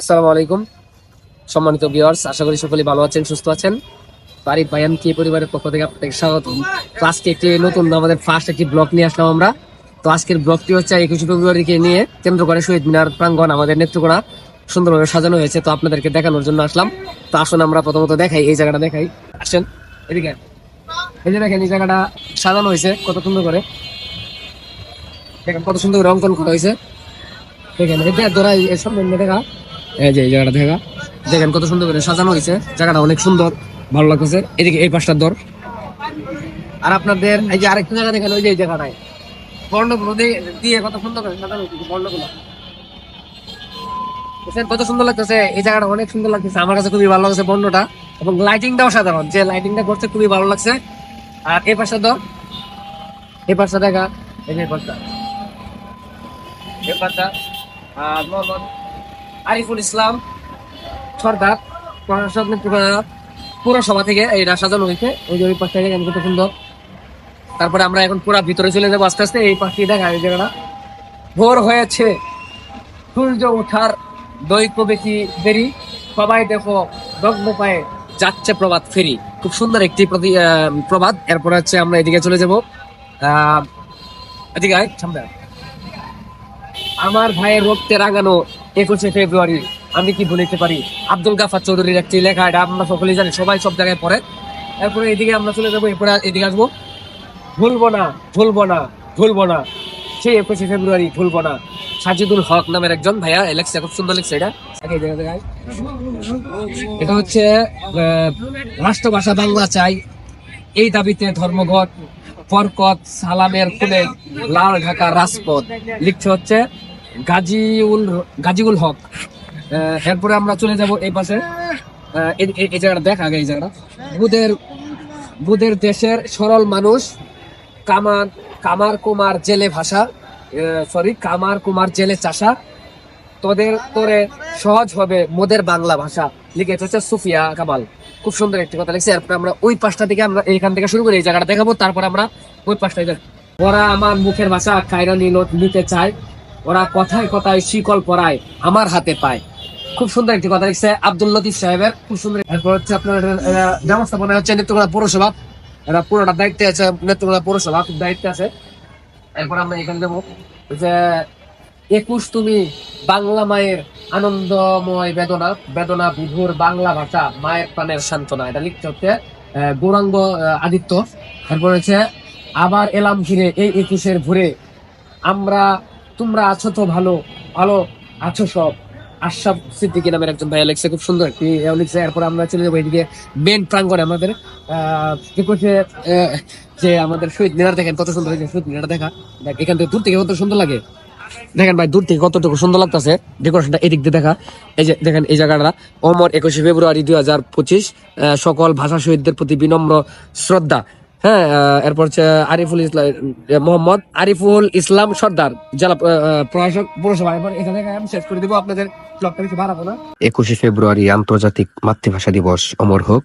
আসসালামু আলাইকুম। সম্মানিত ভিউয়ার্স আশা করি সকলেই ভালো আছেন, সুস্থ আছেন। বাড়ির বায়ান কি পরিবারের পক্ষ থেকে আপনাকে স্বাগত আজকে একটি নতুন, আমাদের ফার্স্ট একটি ব্লগ নিয়ে আসলাম আমরা। তো আজকের ব্লগটি হচ্ছে একুশে ফেব্রুয়ারিকে নিয়ে কেন্দ্র করে শহীদ মিনার প্রাঙ্গণ, আমাদের নেত্রকোনা সুন্দরভাবে সাজানো হয়েছে। তো আপনাদেরকে দেখানোর জন্য আসলাম। তো আসুন আমরা প্রথমত দেখাই, এই জায়গাটা দেখাই। আসেন, এদিকে। এই যে দেখেন, এই জায়গাটা সাজানো হয়েছে কত সুন্দর করে। দেখেন কত সুন্দর অঙ্কন করা হয়েছে। দেখেন এটা ধরা সামনে দেখা। এই যে, এই জায়গাটা দেখা। দেখেন কত সুন্দর করে সাজানো হয়েছে। জায়গাটা অনেক সুন্দর, ভালো লাগতেছে। এদিকে এই পাশটার দর। আর আপনাদের, এই যে আরেকটা জায়গা দেখেন, ওই যে এই জায়গাটায়। বর্ণগুলো দিয়ে- কত সুন্দর করে সাজানো হয়েছে বর্ণগুলো। কত সুন্দর লাগতেছে। এই জায়গাটা অনেক সুন্দর লাগতেছে। আমার কাছে খুবই ভালো লাগছে বর্ণটা। এবং লাইটিংটাও সাধারণ যে লাইটিংটা করছে, খুবই ভালো লাগছে। আর এই পাশটা দর? এই পাশটা দেখা। এই পাশটা। এই পাশটা। আরিফুল ইসলাম, সর্দার পুরসভা থেকে এটা সাজানো হয়েছে। ওই যে ওই পাশটা দেখেন কত সুন্দর। তারপরে আমরা এখন পুরো ভিতরে চলে যাব আস্তে আস্তে, এই পাশটি দেখা এই জায়গাটা। ভোর হয়েছে, সূর্য ওঠার দৈত্য বেশি দেরি। সবাই দেখো, দগ্ধ পায়ে যাচ্ছে প্রবাদ ফেরি। খুব সুন্দর একটি প্রভাত। এরপরে হচ্ছে আমরা এদিকে চলে যাব। এদিকে আমার ভাইয়ের রক্তে রাঙানো একুশে ফেব্রুয়ারি, আমি কি বলিতে পারি? আব্দুল গাফার চৌধুরীর একটি লেখা, এটা আমরা সকলেই জানি, সবাই সব জায়গায় পড়ে। এরপরে এদিকে আমরা চলে যাব, এরপরে এদিকে আসব। ভুলবো না ভুলবো না ভুলবো না। সেই একুশে ফেব্রুয়ারি, ভুলবো না। সাজিদুল হক নামের একজন ভাইয়া লেখছে, খুব সুন্দর লেখছে এটা। এটা হচ্ছে রাষ্ট্রভাষা বাংলা চাই। এই দাবিতে ধর্মঘট বরকত সালামের ফুলে লাল ঢাকা রাজপথ। লিখছে হচ্ছে গাজীউল গাজীউল হক। এরপরে আমরা চলে যাব এই পাশে। এই- জায়গাটা দেখ আগে, এই জায়গাটা। বুধের বুধের দেশের সরল মানুষ কামার কামার কুমার জেলে ভাষা। সরি কামার কুমার জেলে চাষা। তোদের তোরে সহজ হবে মোদের বাংলা ভাষা। লিখেছে হচ্ছে সুফিয়া কামাল। খুব সুন্দর একটি কথা লিখছে। এরপরে আমরা ওই পাশটা থেকে আমরা এইখান থেকে শুরু করি এই জায়গাটা দেখাবো। তারপর আমরা ওই পাশটায় যাই ওরা আমার মুখের ভাষা কায়রা নিল নিতে চায়। ওরা কথায় কথায় শিকল পরায় আমার হাতে পায়। খুব সুন্দর একটি কথা লিখছে আব্দুল লতিফ সাহেবের। খুব সুন্দর এরপর হচ্ছে আপনার ব্যবস্থাপনা হচ্ছে নেত্রকোনা পৌরসভা। এরা পুরোটা দায়িত্বে আছে নেত্রকোনা পৌরসভা, খুব দায়িত্বে আছে। এরপর আমরা এখানে দেবো যে, একুশ তুমি বাংলা মায়ের আনন্দময় বেদনা বেদনা বিভুর বাংলা ভাষা, মায়ের প্রাণের সান্ত্বনা। এটা লিখতে হচ্ছে গৌরাঙ্গ আদিত্য। তারপর হচ্ছে, আবার এলাম ঘিরে এই একুশের ভোরে আমরা তোমরা আছো তো ভালো ভালো আছো সব? আশরাফ সিদ্দিকী নামের একজন ভাইয়া লিখছে, খুব সুন্দর একটি লিখছে। এরপর আমরা চলে যাব এদিকে মেন প্রাঙ্গণে আমাদের। যে আমাদের শহীদ মিনার দেখেন, কত সুন্দর হয়েছে শহীদ মিনারটা দেখা। দেখ, এখান থেকে দূর থেকে কত সুন্দর লাগে। দেখেন ভাই, দূর থেকে কতটুকু সুন্দর লাগতেছে ডেকোরেশনটা এদিক দিয়ে দেখা। এই যে, দেখেন এই জায়গাটা। অমর একুশে ফেব্রুয়ারি দুই হাজার পঁচিশ সকল ভাষা শহীদদের প্রতি বিনম্র শ্রদ্ধা। হ্যাঁ এরপর হচ্ছে আরিফুল ইসলাম মোহাম্মদ আরিফুল ইসলাম সর্দার জেলা প্রশাসক পৌরসভা। এরপর এখানে আমি শেষ করে দিব আপনাদের ব্লগটা বেশি বাড়াবো না। একুশে ফেব্রুয়ারি আন্তর্জাতিক মাতৃভাষা দিবস অমর হোক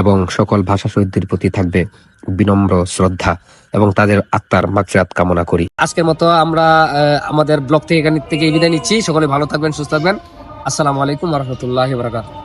এবং সকল ভাষা শহীদদের প্রতি থাকবে বিনম্র শ্রদ্ধা এবং তাদের আত্মার মাগফিরাত কামনা করি। আজকের মতো আমরা আমাদের ব্লগ থেকে এখান থেকে বিদায় নিচ্ছি। সকলে ভালো থাকবেন সুস্থ থাকবেন। আসসালামু আলাইকুম রহমতুল্লাহ বারাকাতুহু।